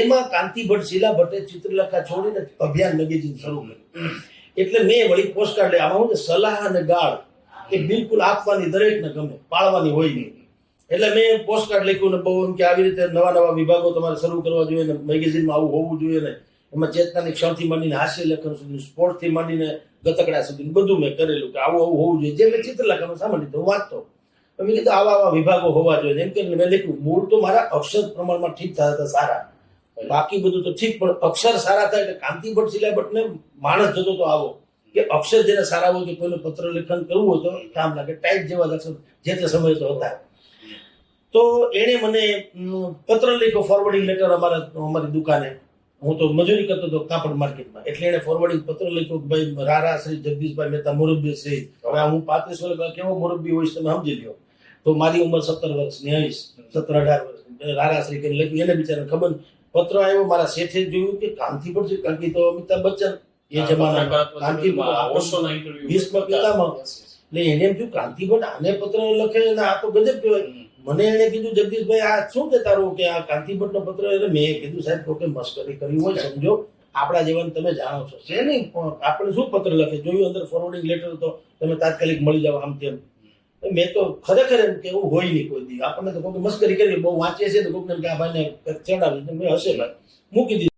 એમાં કાંતિ ભટ્ટ શીલા ભટ્ટે ચિત્રલેખા છોડીને અભિયાન મેગેઝિન શરૂ કર્યું. એટલે મેં વળી પોસ્ટકાર્ડ લે આમાં હું સલાહ અને ગાળ એ બિલકુલ આપવાની દરેકને ગમે, પાળવાની હોય નહીં. એટલે મેં પોસ્ટકાર્ડ લખ્યું ને બહુ એમ કે આવી રીતે નવા નવા વિભાગો તમારે શરૂ કરવા જોઈએ ને મેગેઝિનમાં આવું હોવું જોઈએ ને, એમાં ચેતનાની ક્ષણથી માંડીને હાસ્ય લેખન સુધી સ્પોર્ટથી માંડીને ગતકડા સુધી બધું મેં કરેલું કે આવું આવું હોવું જોઈએ. જે મેં ચિત્રલેખામાં સામાન્ય રીતે હું વાંચતો. મેં કીધું આવા આવા વિભાગો હોવા જોઈએ. એમ કે મેં લખ્યું, મૂળ તો મારા અક્ષર પ્રમાણમાં ઠીક થયા હતા સારા. બાકી બધું તો ઠીક, પણ અક્ષર સારા થાય એટલે કાંતિ ભટ્ટ સિલાભટ્ટને માણસ જતો તો આવો. કે અક્ષર જેને સારા હોય કે કોઈનું પત્ર લેખન કરવું હોય તો કામ લાગે. ટાઈપ જેવા લક્ષણ જે તે સમયે તો હતા. તો એણે મને પત્ર લેખો ફોરવર્ડિંગ લેટર અમારા, અમારી દુકાને. હું તો મજૂરી કરતો હતો કાપડ માર્કેટમાં. એટલે એણે ફોરવર્ડિંગ પત્ર લખ્યો ભાઈ, રારા શ્રી જગદીશભાઈ મહેતા મોરબી શ્રી. હવે હું પાંત્રીસ વર્ષ કેવો મોરબી હોઈશ તમે સમજી લ્યો. તો મારી ઉંમર સત્તર વર્ષની હઈશ સત્તર અઢાર વર્ષ રારા શ્રી કરીને લખ્યું. એને બિચારા ખબર. પત્ર આવ્યો મારા શેઠે જોયું કે કાંતિ પર છે કારણ કે તો અમિતાભ બચ્ચન એ જમાના કાંતિ ભીષ્મ. એટલે એને એમ થયું કાંતિ ભટ્ટ આને પત્ર લખે અને આ તો ગજબ કહેવાય. મને એને કીધું જગદીશભાઈ આ શું છે તારું કે આ કાંતિ ભટ્ટનો પત્ર? એટલે મેં કીધું સાહેબ કોકે મસ્કરી કરી હોય સમજો. આપણા જીવન તમે જાણો છો. છે નહીં? પણ આપણે શું પત્ર લખે? જોયું અંદર ફોરવર્ડિંગ લેટર તો તમે તાત્કાલિક મળી જાવ આમ તેમ. મેં તો ખરેખર એમ કે એવું હોય નહીં કોઈ દી. આપણને તો કોઈ મસ્કરી કરી બહુ વાંચીએ છીએ તો કોઈક આ ભાઈને ચડાવી. મેં હશે મૂકી દીધું.